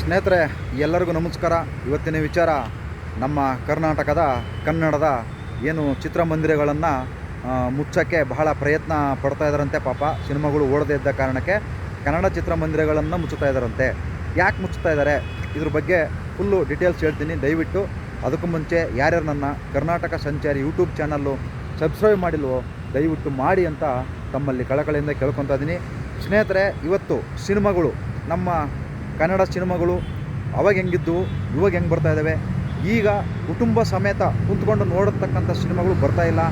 ಸ್ನೇಹಿತರೆ, ಎಲ್ಲರಿಗೂ ನಮಸ್ಕಾರ. ಇವತ್ತಿನ ವಿಚಾರ ನಮ್ಮ ಕರ್ನಾಟಕದ, ಕನ್ನಡದ ಏನು ಚಿತ್ರಮಂದಿರಗಳನ್ನು ಮುಚ್ಚೋಕ್ಕೆ ಬಹಳ ಪ್ರಯತ್ನ ಪಡ್ತಾ ಇದ್ದಾರಂತೆ ಪಾಪ. ಸಿನಿಮಾಗಳು ಓಡದೇ ಇದ್ದ ಕಾರಣಕ್ಕೆ ಕನ್ನಡ ಚಿತ್ರಮಂದಿರಗಳನ್ನು ಮುಚ್ಚುತ್ತಾ ಇದ್ದಾರಂತೆ ಯಾಕೆ ಮುಚ್ಚುತ್ತಾ ಇದ್ದಾರೆ ಇದ್ರ ಬಗ್ಗೆ ಫುಲ್ಲು ಡೀಟೇಲ್ಸ್ ಹೇಳ್ತೀನಿ. ದಯವಿಟ್ಟು ಅದಕ್ಕೂ ಮುಂಚೆ ಯಾರ್ಯಾರು ನನ್ನ ಕರ್ನಾಟಕ ಸಂಚಾರಿ ಯೂಟ್ಯೂಬ್ ಚಾನಲ್ಲು ಸಬ್ಸ್ಕ್ರೈಬ್ ಮಾಡಿಲ್ವೋ, ದಯವಿಟ್ಟು ಮಾಡಿ ಅಂತ ತಮ್ಮಲ್ಲಿ ಕಳಕಳಿಯಿಂದ ಕೇಳ್ಕೊತಾ ಇದ್ದೀನಿ. ಸ್ನೇಹಿತರೆ, ಇವತ್ತು ಸಿನಿಮಾಗಳು ನಮ್ಮ ಕನ್ನಡ ಸಿನಿಮಾಗಳು ಅವಾಗ ಹೆಂಗಿದ್ದು ಇವಾಗ ಹೆಂಗೆ ಬರ್ತಾ ಇದ್ದಾವೆ ಈಗ ಕುಟುಂಬ ಸಮೇತ ಕುಂತ್ಕೊಂಡು ನೋಡತಕ್ಕಂಥ ಸಿನಿಮಾಗಳು ಬರ್ತಾ ಇಲ್ಲ.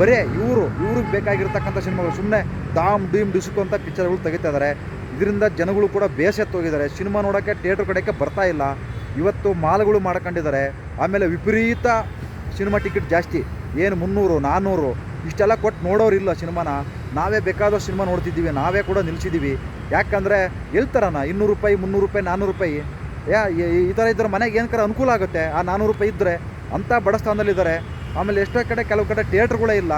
ಬರೇ ಇವರು, ಇವ್ರಿಗೆ ಬೇಕಾಗಿರ್ತಕ್ಕಂಥ ಸಿನಿಮಾಗಳು ಸುಮ್ಮನೆ ದಾಮ್ ಡೀಮ್ ಡಿಸ್ಕು ಅಂತ ಪಿಕ್ಚರ್ಗಳು ತೆಗಿತಾ ಇದ್ದಾರೆ ಇದರಿಂದ ಜನಗಳು ಕೂಡ ಬೇಸೆತ್ತೋಗಿದ್ದಾರೆ ಸಿನಿಮಾ ನೋಡೋಕ್ಕೆ, ಥಿಯೇಟ್ರ್ ಕಡೆಗೆ ಬರ್ತಾ ಇಲ್ಲ. ಇವತ್ತು ಮಾಲ್ಗಳು ಮಾಡ್ಕೊಂಡಿದ್ದಾರೆ. ಆಮೇಲೆ ವಿಪರೀತ ಸಿನಿಮಾ ಟಿಕೆಟ್ ಜಾಸ್ತಿ. ಏನು ಮುನ್ನೂರು, ನಾನ್ನೂರು, ಇಷ್ಟೆಲ್ಲ ಕೊಟ್ಟು ನೋಡೋರಿಲ್ಲ ಸಿನಿಮಾನ. ನಾವೇ ಬೇಕಾದ ಸಿನಿಮಾ ನೋಡ್ತಿದ್ದೀವಿ, ನಾವೇ ಕೂಡ ನಿಲ್ಲಿಸಿದ್ದೀವಿ ಯಾಕಂದರೆ ಎಲ್ತರನ ಇನ್ನೂರು ರೂಪಾಯಿ, ಮುನ್ನೂರು ರೂಪಾಯಿ, ನಾನ್ನೂರು ರೂಪಾಯಿ. ಯಾ, ಈ- ಥರ ಇದ್ದರೆ ಮನೆಗೆ ಏನಕ್ಕಾರ ಅನುಕೂಲ ಆಗುತ್ತೆ? ಆ ನಾನ್ನೂರು ರೂಪಾಯಿ ಇದ್ದರೆ ಅಂಥ ಬಡಸ್ಥಾನದಲ್ಲಿದ್ದಾರೆ ಆಮೇಲೆ ಎಷ್ಟೋ ಕಡೆ ಕೆಲವು ಕಡೆ ಥಿಯೇಟ್ರ್ಗಳೇ ಇಲ್ಲ.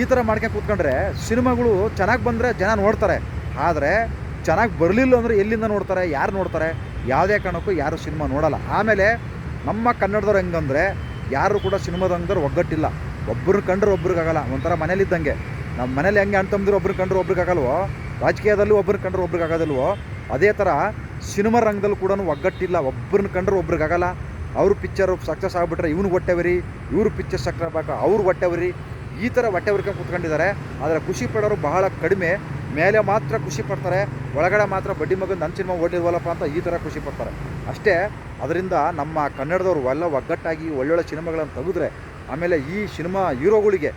ಈ ಥರ ಮಾಡ್ಕೊಂಡು ಕೂತ್ಕೊಂಡ್ರೆ ಸಿನಿಮಾಗಳು ಚೆನ್ನಾಗಿ ಬಂದರೆ ಜನ ನೋಡ್ತಾರೆ. ಆದರೆ ಚೆನ್ನಾಗಿ ಬರಲಿಲ್ಲ ಅಂದರೆ ಎಲ್ಲಿಂದ ನೋಡ್ತಾರೆ, ಯಾರು ನೋಡ್ತಾರೆ? ಯಾವುದೇ ಕಾರಣಕ್ಕೂ ಯಾರು ಸಿನಿಮಾ ನೋಡಲ್ಲ. ಆಮೇಲೆ ನಮ್ಮ ಕನ್ನಡದವ್ರು ಹೆಂಗಂದರೆ ಯಾರು ಕೂಡ ಸಿನಿಮಾದ ಒಗ್ಗಟ್ಟಿಲ್ಲ. ಒಬ್ಬರು ಕಂಡ್ರೆ ಒಬ್ರಿಗಾಗಲ್ಲ. ಒಂಥರ ಮನೇಲಿದ್ದಂಗೆ. ನಮ್ಮ ಮನೇಲಿ ಹೆಂಗೆ ಅಂತಂದ್ರೆ ಒಬ್ರು ಕಂಡ್ರೆ ಒಬ್ರಿಗಾಗಲ್ವೋ ರಾಜಕೀಯದಲ್ಲೂ ಒಬ್ರು ಕಂಡ್ರೆ ಒಬ್ರಿಗಾಗೋದಿಲ್ವೋ ಅದೇ ಥರ ಸಿನಿಮಾ ರಂಗದಲ್ಲೂ ಕೂಡ ಒಗ್ಗಟ್ಟಿಲ್ಲ. ಒಬ್ಬರನ್ನ ಕಂಡ್ರೆ ಒಬ್ರಿಗಾಗಲ್ಲ ಅವ್ರ ಪಿಕ್ಚರು ಸಕ್ಸಸ್ ಆಗಿಬಿಟ್ರೆ ಇವನು ಹೊಟ್ಟೆವರಿ, ಇವ್ರ ಪಿಕ್ಚರ್ ಸಕ್ಸಸ್ ಆಗಬೇಕು, ಅವ್ರು ಹೊಟ್ಟೆವರಿ. ಈ ಥರ ಹೊಟ್ಟೆ ಕೂತ್ಕೊಂಡಿದ್ದಾರೆ. ಆದರೆ ಖುಷಿ ಪಡೋರು ಬಹಳ ಕಡಿಮೆ. ಮೇಲೆ ಮಾತ್ರ ಖುಷಿ ಪಡ್ತಾರೆ. ಒಳಗಡೆ ಮಾತ್ರ ಬಡ್ಡಿ ಮಗು ನನ್ನ ಸಿನಿಮಾ ಓಡಿಲ್ವಲ್ಲಪ್ಪ ಅಂತ ಈ ಥರ ಖುಷಿ ಪಡ್ತಾರೆ. ಅಷ್ಟೇ, ಅದರಿಂದ ನಮ್ಮ ಕನ್ನಡದವರು ಎಲ್ಲ ಒಗ್ಗಟ್ಟಾಗಿ ಒಳ್ಳೊಳ್ಳೆ ಸಿನಿಮಾಗಳನ್ನು ತೆಗೆದ್ರೆ ಆಮೇಲೆ ಈ ಸಿನಿಮಾ ಹೀರೋಗಳಿಗೆ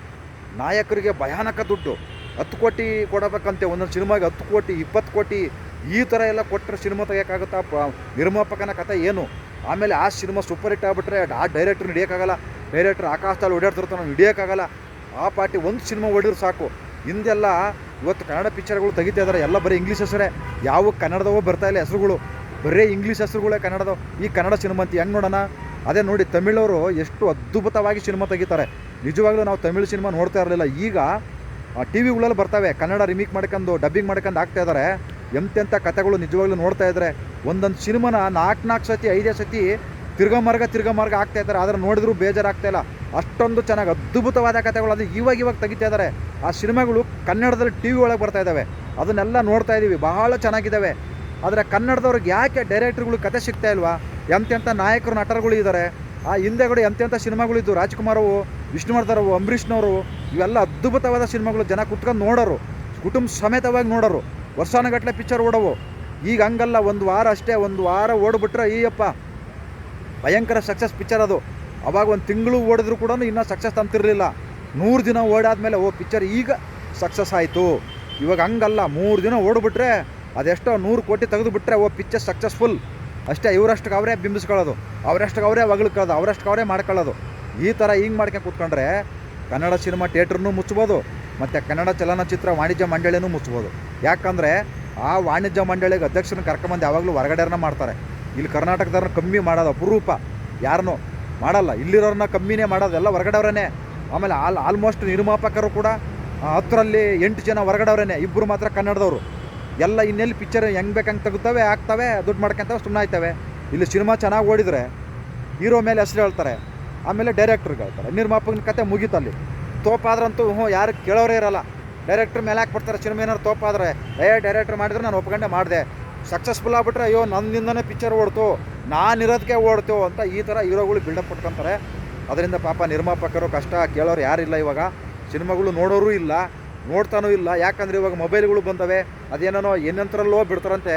ನಾಯಕರಿಗೆ ಭಯಾನಕ ದುಡ್ಡು. ಹತ್ತು ಕೋಟಿ ಕೊಡಬೇಕಂತೆ, ಒಂದೊಂದು ಸಿನಿಮಾಗೆ ಹತ್ತು ಕೋಟಿ, ಇಪ್ಪತ್ತು ಕೋಟಿ, ಈ ಥರ ಎಲ್ಲ ಕೊಟ್ಟರೆ ಸಿನಿಮಾ ತೆಗಿಯೋಕ್ಕಾಗುತ್ತಾ? ನಿರ್ಮಾಪಕನ ಕಥೆ ಏನು? ಆಮೇಲೆ ಆ ಸಿನಿಮಾ ಸೂಪರ್ ಹಿಟ್ ಆಗಿಬಿಟ್ರೆ ಆ ಡೈರೆಕ್ಟ್ರ್ ಹಿಡಿಯೋಕ್ಕಾಗಲ್ಲ. ಡೈರೆಕ್ಟ್ರ್ ಆಕಾಶದಲ್ಲಿ ಓಡಾಡ್ತಿರ್ತಾನೆ ಹಿಡಿಯೋಕ್ಕಾಗಲ್ಲ. ಆ ಪಾರ್ಟಿ ಒಂದು ಸಿನಿಮಾ ಹೊಡಿದ್ರು ಸಾಕು. ಹಿಂದೆಲ್ಲ ಇವತ್ತು ಕನ್ನಡ ಪಿಕ್ಚರ್ಗಳು ತೆಗಿತಾ ಇದ್ದಾರೆ ಎಲ್ಲ ಬರೀ ಇಂಗ್ಲೀಷ್ ಹೆಸರೇ. ಯಾವ ಕನ್ನಡದವೋ ಬರ್ತಾ ಇಲ್ಲ ಹೆಸರುಗಳು. ಬರೀ ಇಂಗ್ಲೀಷ್ ಹೆಸರುಗಳೇ ಕನ್ನಡದವು. ಈ ಕನ್ನಡ ಸಿನಿಮಾ ಅಂತ ಹೆಂಗೆ ನೋಡೋಣ? ಅದೇ ನೋಡಿ, ತಮಿಳವರು ಎಷ್ಟು ಅದ್ಭುತವಾಗಿ ಸಿನಿಮಾ ತೆಗಿತಾರೆ. ನಿಜವಾಗ್ಲೂ ನಾವು ತಮಿಳು ಸಿನಿಮಾ ನೋಡ್ತಾ ಇರಲಿಲ್ಲ. ಈಗ ಟಿ ವಿಗಳಲ್ಲಿ ಬರ್ತವೆ. ಕನ್ನಡ ರಿಮೇಕ್ ಮಾಡ್ಕೊಂಡು ಡಬ್ಬಿಂಗ್ ಮಾಡ್ಕೊಂಡು ಆಗ್ತಾ ಇದ್ದಾರೆ ಎಂತೆಂಥ ಕಥೆಗಳು ನಿಜವಾಗ್ಲೂ ನೋಡ್ತಾ ಇದ್ದಾರೆ ಒಂದೊಂದು ಸಿನಿಮಾನ ನಾಲ್ಕು ನಾಲ್ಕು ಸತಿ, ಐದೇ ಸತಿ ತಿರ್ಗಾ ಮಾರ್ಗ ತಿರ್ಗಾ ಮಾರ್ಗ ಆಗ್ತಾ ಇದ್ದಾರೆ ಆದರೆ ನೋಡಿದ್ರು ಬೇಜಾರಾಗ್ತಾ ಇಲ್ಲ. ಅಷ್ಟೊಂದು ಚೆನ್ನಾಗಿ ಅದ್ಭುತವಾದ ಕಥೆಗಳು ಅದು ಇವಾಗ ಇವಾಗ ತೆಗಿತಾ ಇದ್ದಾರೆ ಆ ಸಿನಿಮಾಗಳು ಕನ್ನಡದಲ್ಲಿ ಟಿ ವಿ ಒಳಗೆ ಬರ್ತಾ ಇದ್ದಾವೆ ಅದನ್ನೆಲ್ಲ ನೋಡ್ತಾ ಇದ್ದೀವಿ ಬಹಳ ಚೆನ್ನಾಗಿದ್ದಾವೆ ಆದರೆ ಕನ್ನಡದವ್ರಿಗೆ ಯಾಕೆ ಡೈರೆಕ್ಟ್ರುಗಳು ಕತೆ ಸಿಗ್ತಾ ಇಲ್ವಾ? ಎಂತೆಂಥ ನಾಯಕರು, ನಟರುಗಳು ಇದ್ದಾರೆ ಆ ಹಿಂದೆಗಡೆ ಎಂತೆಂಥ ಸಿನಿಮಾಗಳಿದ್ದು ರಾಜ್ಕುಮಾರ್ ಅವು ವಿಷ್ಣುವರ್ಧನ್ ಅವು ಅಂಬರೀಷ್ನವರು, ಇವೆಲ್ಲ ಅದ್ಭುತವಾದ ಸಿನಿಮಾಗಳು ಜನ ಕುತ್ಕೊಂಡು ನೋಡೋರು, ಕುಟುಂಬ ಸಮೇತವಾಗಿ ನೋಡೋರು. ವರ್ಷಾನುಗಟ್ಟಲೆ ಪಿಕ್ಚರ್ ಓಡವು. ಈಗ ಹಂಗಲ್ಲ, ಒಂದು ವಾರ ಅಷ್ಟೇ, ಒಂದು ವಾರ ಓಡ್ಬಿಟ್ರೆ, ಅಯ್ಯಪ್ಪ, ಭಯಂಕರ ಸಕ್ಸಸ್ ಪಿಕ್ಚರ್ ಅದು. ಅವಾಗ ಒಂದು ತಿಂಗಳು ಓಡಿದ್ರು ಕೂಡ ಇನ್ನೂ ಸಕ್ಸಸ್ ತಂತಿರಲಿಲ್ಲ. ನೂರು ದಿನ ಓಡಾದ್ಮೇಲೆ, ಓ ಪಿಕ್ಚರ್ ಈಗ ಸಕ್ಸಸ್ ಆಯಿತು. ಇವಾಗ ಹಂಗಲ್ಲ, ಮೂರು ದಿನ ಓಡ್ಬಿಟ್ರೆ, ಅದೆಷ್ಟೋ ನೂರು ಕೋಟಿ ತೆಗೆದುಬಿಟ್ರೆ, ಓ ಪಿಕ್ಚರ್ ಸಕ್ಸಸ್ಫುಲ್ ಅಷ್ಟೇ ಇವರಷ್ಟಕ್ಕೆ ಅವರೇ ಬಿಂಬಿಸ್ಕೊಳ್ಳೋದು. ಅವರಷ್ಟಕ್ಕೆ ಅವರೇ ಹೊಗಳ್ಕೊಳ್ಳೋದು. ಅವರಷ್ಟಕ್ಕೆ ಅವರೇ ಮಾಡ್ಕೊಳ್ಳೋದು. ಈ ಥರ ಹಿಂಗೆ ಮಾಡ್ಕೊಂಡು ಕೂತ್ಕೊಂಡ್ರೆ ಕನ್ನಡ ಸಿನಿಮಾ ಥಿಯೇಟ್ರನ್ನೂ ಮುಚ್ಬೋದು ಮತ್ತು ಕನ್ನಡ ಚಲನಚಿತ್ರ ವಾಣಿಜ್ಯ ಮಂಡಳಿನೂ ಮುಚ್ಬೋದು ಯಾಕಂದರೆ ಆ ವಾಣಿಜ್ಯ ಮಂಡಳಿಗೆ ಅಧ್ಯಕ್ಷನ ಕರ್ಕೊಂಬಂದು ಯಾವಾಗಲೂ ಹೊರಗಡೆಯವ್ರನ್ನ ಮಾಡ್ತಾರೆ. ಇಲ್ಲಿ ಕರ್ನಾಟಕದವ್ರನ್ನ ಕಮ್ಮಿ ಮಾಡೋದು ಅಪರೂಪ. ಯಾರನ್ನೂ ಮಾಡಲ್ಲ. ಇಲ್ಲಿರೋರನ್ನ ಕಮ್ಮಿನೇ ಮಾಡೋದು ಎಲ್ಲ ಹೊರಗಡೆವ್ರೇ ಆಮೇಲೆ ಆಲ್, ಆಲ್ಮೋಸ್ಟ್ ನಿರ್ಮಾಪಕರು ಕೂಡ ಹತ್ತರಲ್ಲಿ ಎಂಟು ಜನ ಹೊರಗಡೆವ್ರೇ ಇಬ್ಬರು ಮಾತ್ರ ಕನ್ನಡದವರು. ಎಲ್ಲ ಇನ್ನೆಲ್ಲಿ ಪಿಕ್ಚರ್ ಹೆಂಗೆ ಬೇಕಂಗೆ ತೆಗುತ್ತವೆ ಆಗ್ತವೆ, ದುಡ್ಡು ಮಾಡ್ಕೊಂತವೆ ಸುಮ್ಮನೆ ಆಯ್ತವೆ. ಇಲ್ಲಿ ಸಿನಿಮಾ ಚೆನ್ನಾಗಿ ಓಡಿದರೆ ಹೀರೋ ಮೇಲೆ ಹೆಸರು ಹೇಳ್ತಾರೆ. ಆಮೇಲೆ ಡೈರೆಕ್ಟ್ರಿಗೆ ಹೇಳ್ತಾರೆ. ನಿರ್ಮಾಪಕನ ಕತೆ ಮುಗೀತಲ್ಲಿ ತೋಪಾದ್ರಂತೂ, ಹ್ಞೂ, ಯಾರು ಕೇಳೋರೇ ಇರಲ್ಲ. ಡೈರೆಕ್ಟ್ರ್ ಮೇಲೆ ಹಾಕ್ಬಿಡ್ತಾರೆ ಸಿನಿಮಾ ಏನಾರು ತೋಪಾದ್ರೆ, ಏ ಡೈರೆಕ್ಟ್ರ್ ಮಾಡಿದ್ರೆ ನಾನು ಒಪ್ಕೊಂಡೆ, ಮಾಡಿದೆ. ಸಕ್ಸಸ್ಫುಲ್ ಆಗಿಬಿಟ್ರೆ, ಅಯ್ಯೋ, ನನ್ನಿಂದನೇ ಪಿಕ್ಚರ್ ಓಡ್ತು. ನಾನಿರೋದಕ್ಕೆ ಓಡ್ತು ಅಂತ ಈ ಥರ ಹೀರೋಗಳು ಬಿಲ್ಡಪ್ ಕೊಟ್ಕೊತಾರೆ. ಅದರಿಂದ ಪಾಪ ನಿರ್ಮಾಪಕರು ಕಷ್ಟ, ಕೇಳೋರು ಯಾರಿಲ್ಲ ಇವಾಗ. ಸಿನಿಮಾಗಳು ನೋಡೋರು ಇಲ್ಲ, ನೋಡ್ತಾನೂ ಇಲ್ಲ. ಯಾಕಂದರೆ ಇವಾಗ ಮೊಬೈಲ್ಗಳು ಬಂದವೆ. ಅದೇನೋ ಏನಂತರಲ್ಲೋ ಬಿಡ್ತಾರಂತೆ.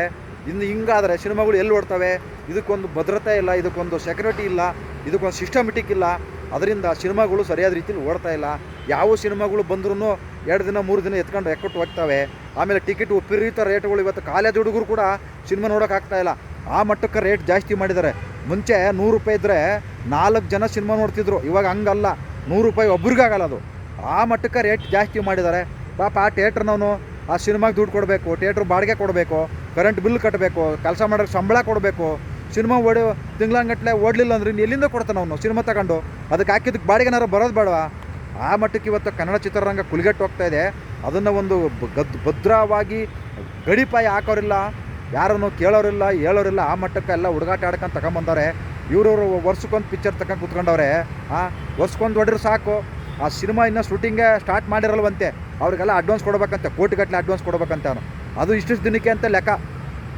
ಇನ್ನು ಹಿಂಗಾದರೆ ಸಿನಿಮಾಗಳು ಎಲ್ಲಿ ಓಡ್ತವೆ? ಇದಕ್ಕೊಂದು ಭದ್ರತೆ ಇಲ್ಲ, ಇದಕ್ಕೊಂದು ಸೆಕ್ಯೂರಿಟಿ ಇಲ್ಲ. ಇದಕ್ಕೊಂದು ಸಿಸ್ಟಮೆಟಿಕ್ ಇಲ್ಲ. ಅದರಿಂದ ಸಿನಿಮಾಗಳು ಸರಿಯಾದ ರೀತಿಯಲ್ಲಿ ಓಡ್ತಾ ಇಲ್ಲ. ಯಾವ ಸಿನಿಮಾಗಳು ಬಂದ್ರೂ ಎರಡು ದಿನ, ಮೂರು ದಿನ ಎತ್ಕೊಂಡು ಎಕ್ಕಟ್ಟು ಹೋಗ್ತವೆ. ಆಮೇಲೆ ಟಿಕೆಟ್ ವಿಪರೀತ ರೇಟ್ಗಳು ಇವತ್ತು ಕಾಲೇಜ್ ಹುಡುಗರು ಕೂಡ ಸಿನಿಮಾ ನೋಡೋಕ್ಕಾಗ್ತಾ ಇಲ್ಲ. ಆ ಮಟ್ಟಕ್ಕೆ ರೇಟ್ ಜಾಸ್ತಿ ಮಾಡಿದ್ದಾರೆ. ಮುಂಚೆ ನೂರು ರೂಪಾಯಿ ಇದ್ದರೆ ನಾಲ್ಕು ಜನ ಸಿನಿಮಾ ನೋಡ್ತಿದ್ರು. ಇವಾಗ ಹಂಗಲ್ಲ. ನೂರು ರೂಪಾಯಿ ಒಬ್ರಿಗಾಗಲ್ಲ ಅದು. ಆ ಮಟ್ಟಕ್ಕೆ ರೇಟ್ ಜಾಸ್ತಿ ಮಾಡಿದ್ದಾರೆ. ಪಾಪ ಆ ಥಿಯೇಟ್ರ್ನವನು ಆ ಸಿನಿಮಾಗೆ ದುಡ್ಡು ಕೊಡಬೇಕು, ಥಿಯೇಟ್ರ್ ಬಾಡಿಗೆ ಕೊಡಬೇಕು, ಕರೆಂಟ್ ಬಿಲ್ ಕಟ್ಟಬೇಕು, ಕೆಲಸ ಮಾಡೋಕ್ಕೆ ಸಂಬಳ ಕೊಡಬೇಕು. ಸಿನಿಮಾ ಓಡಿ ತಿಂಗಳಂಗಟ್ಲೆ ಓಡಲಿಲ್ಲ ಅಂದ್ರೆ ಇನ್ನು ಎಲ್ಲಿಂದ ಕೊಡ್ತಾನೆ ಅವನು ಸಿನಿಮಾ ತಗೊಂಡು? ಅದಕ್ಕೆ ಹಾಕಿದ್ದಕ್ಕೆ ಬಾಡಿಗೆನಾರು ಬರೋದು ಬೇಡವಾ? ಆ ಮಟ್ಟಕ್ಕೆ ಇವತ್ತು ಕನ್ನಡ ಚಿತ್ರರಂಗ ಕುಲಿಗೆಟ್ಟು ಹೋಗ್ತಾ ಇದೆ. ಅದನ್ನು ಒಂದು ಗದ್ ಭದ್ರವಾಗಿ ಗಡಿಪಾಯ ಹಾಕೋರಿಲ್ಲ, ಯಾರನ್ನು ಕೇಳೋರಿಲ್ಲ, ಹೇಳೋರಿಲ್ಲ, ಆ ಮಟ್ಟಕ್ಕೆ ಎಲ್ಲ ಹುಡುಗಾಟ ಆಡ್ಕೊಂಡು ತಗೊಂಬಂದವ್ರೆ. ಇವ್ರವ್ರು ವರ್ಷಕ್ಕೊಂದು ಪಿಕ್ಚರ್ ತಗೊಂಡು ಕುತ್ಕೊಂಡವ್ರೆ, ಆ? ವರ್ಷಕ್ಕೊಂದು ಹೊಡ್ರೆ ಸಾಕು. ಆ ಸಿನಿಮಾ ಇನ್ನೂ ಶೂಟಿಂಗೇ ಸ್ಟಾರ್ಟ್ ಮಾಡಿರಲ್ವಂತೆ. ಅವ್ರಿಗೆಲ್ಲ ಅಡ್ವಾನ್ಸ್ ಕೊಡ್ಬೇಕಂತೆ ಕೋಟಿಗಟ್ಟಲೆ ಅಡ್ವಾನ್ಸ್ ಕೊಡ್ಬೇಕಂತೆ ಅವನು. ಅದು ಇಷ್ಟಿಷ್ಟು ದಿನಕ್ಕೆ ಅಂತ ಲೆಕ್ಕ.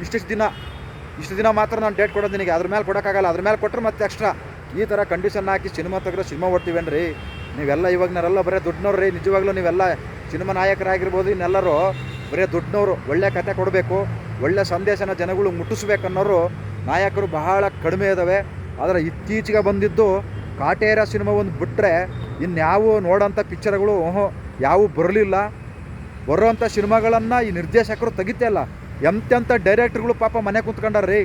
ಇಷ್ಟಿಷ್ಟು ದಿನ. ಇಷ್ಟು ದಿನ ಮಾತ್ರ ನಾನು ಡೇಟ್ ಕೊಡೋದು ನಿನಗೆ. ಅದ್ರ ಮೇಲೆ ಕೊಡೋಕ್ಕಾಗಲ್ಲ. ಅದ್ರ ಮೇಲೆ ಕೊಟ್ಟರೆ ಮತ್ತೆ ಎಕ್ಸ್ಟ್ರಾ ಈ ಥರ ಕಂಡೀಷನ್ ಹಾಕಿ ಸಿನಿಮಾ ತೆಗೆದ್ರೆ ಸಿನಿಮಾ ಓಡ್ತೀವೇನ್ರಿ ನೀವೆಲ್ಲ ಇವಾಗನರೆಲ್ಲ ಬರೀ ದುಡ್ಡಿನವ್ರು ರೀ. ನಿಜವಾಗ್ಲೂ ನೀವೆಲ್ಲ ಸಿನಿಮಾ ನಾಯಕರಾಗಿರ್ಬೋದು ಇನ್ನೆಲ್ಲರೂ ಬರೀ ದುಡ್ಡಿನವರು ಒಳ್ಳೆ ಕತೆ ಕೊಡಬೇಕು. ಒಳ್ಳೆ ಸಂದೇಶನ ಜನಗಳು ಮುಟ್ಟಿಸ್ಬೇಕನ್ನೋರು ನಾಯಕರು ಬಹಳ ಕಡಿಮೆ ಇದ್ದಾವೆ ಆದರೆ ಇತ್ತೀಚೆಗೆ ಬಂದಿದ್ದು ಕಾಟೇರ ಸಿನಿಮಾ ಒಂದು ಬಿಟ್ಟರೆ ಇನ್ಯಾವು ನೋಡೋಂಥ ಪಿಕ್ಚರ್ಗಳು ಓಹೋ, ಯಾವೂ ಬರಲಿಲ್ಲ. ಬರೋವಂಥ ಸಿನಿಮಾಗಳನ್ನು ಈ ನಿರ್ದೇಶಕರು ತೆಗಿತಾ ಇಲ್ಲ. ಎಂತೆಂಥ ಡೈರೆಕ್ಟ್ರ್ಗಳು ಪಾಪ ಮನೆ ಕುಂತ್ಕೊಂಡಾರ್ರಿ?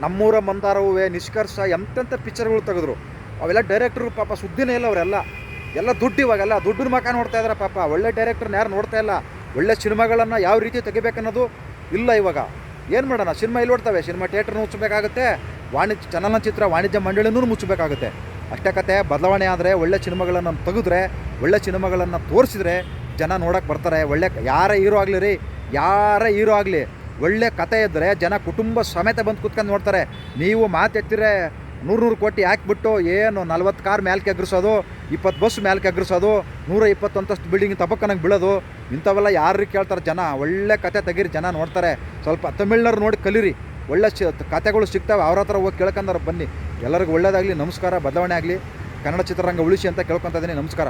ನಮ್ಮೂರ ಮಂದಾರವೇ, ನಿಷ್ಕರ್ಷ, ಎಂತೆಂಥ ಪಿಕ್ಚರ್ಗಳು ತೆಗೆದ್ರು. ಅವೆಲ್ಲ ಡೈರೆಕ್ಟ್ರು ಪಾಪ ಸುದ್ದಿನೇ ಇಲ್ಲ ಅವರೆಲ್ಲ. ಎಲ್ಲ ದುಡ್ಡು ಇವಾಗೆಲ್ಲ. ದುಡ್ಡಿನ ಮಕ ನೋಡ್ತಾ ಇದ್ದಾರೆ ಪಾಪ. ಒಳ್ಳೆ ಡೈರೆಕ್ಟ್ರನ್ನ ಯಾರು ನೋಡ್ತಾ ಇಲ್ಲ? ಒಳ್ಳೆ ಸಿನಿಮಾಗಳನ್ನು ಯಾವ ರೀತಿ ತೆಗಿಬೇಕನ್ನೋದು ಇಲ್ಲ ಇವಾಗ. ಏನು ಮಾಡೋಣ? ಸಿನಿಮಾ ಇಲ್ಲಿ ನೋಡ್ತವೆ ಸಿನಿಮಾ ಥಿಯೇಟ್ರ್ನ ಮುಚ್ಚಬೇಕಾಗುತ್ತೆ ವಾಣಿಜ್ಯ ಚಲನಚಿತ್ರ ವಾಣಿಜ್ಯ ಮಂಡಳಿನೂ ಮುಚ್ಚಬೇಕಾಗುತ್ತೆ ಅಷ್ಟೇ ಕತೆ, ಬದಲಾವಣೆ ಆದರೆ ಒಳ್ಳೆ ಸಿನಿಮಾಗಳನ್ನು ತೆಗೆದ್ರೆ, ಒಳ್ಳೆ ಸಿನಿಮಾಗಳನ್ನು ತೋರಿಸಿದ್ರೆ ಜನ ನೋಡೋಕೆ ಬರ್ತಾರೆ. ಒಳ್ಳೆ ಯಾರೇ ಹೀರೋ ಆಗಲಿ ರೀ ಯಾರೇ ಹೀರೋ ಆಗಲಿ, ಒಳ್ಳೆ ಕತೆ ಇದ್ದರೆ ಜನ ಕುಟುಂಬ ಸಮೇತ ಬಂದು ಕುತ್ಕೊಂಡು ನೋಡ್ತಾರೆ. ನೀವು ಮಾತೆತ್ತಿರೆ ನೂರು ನೂರು ಕೋಟಿ ಹಾಕ್ಬಿಟ್ಟು ಏನು ನಲ್ವತ್ತು ಕಾರ್ ಮೇಲ್ಕೆ ಎಗ್ರಿಸೋದು, ಇಪ್ಪತ್ತು ಬಸ್ ಮೇಲ್ಕೆ ಎಗ್ರಿಸೋದು, ನೂರ ಇಪ್ಪತ್ತೊಂದಷ್ಟು ಬಿಲ್ಡಿಂಗ್ ತಪಕ್ಕನಂಗೆ ಬೀಳೋದು, ಇಂಥವೆಲ್ಲ ಯಾರಿಗೆ ಕೇಳ್ತಾರೆ ಜನ. ಒಳ್ಳೆ ಕತೆ ತೆಗೀರಿ, ಜನ ನೋಡ್ತಾರೆ. ಸ್ವಲ್ಪ ತಮಿಳ್ನವ್ರು ನೋಡಿ ಕಲೀರಿ. ಒಳ್ಳೆ ಕತೆಗಳು ಸಿಗ್ತವೆ, ಅವ್ರ ಹತ್ರ ಹೋಗಿ ಕೇಳ್ಕೊಂಡಾರ ಬನ್ನಿ. ಎಲ್ಲರಿಗೂ ಒಳ್ಳೇದಾಗಲಿ, ನಮಸ್ಕಾರ, ಬದಲಾವಣೆ ಆಗಲಿ. ಕನ್ನಡ ಚಿತ್ರರಂಗ ಉಳಿಸಿ ಅಂತ ಕೇಳ್ಕೊತಾ ಇದ್ದೀನಿ, ನಮಸ್ಕಾರ.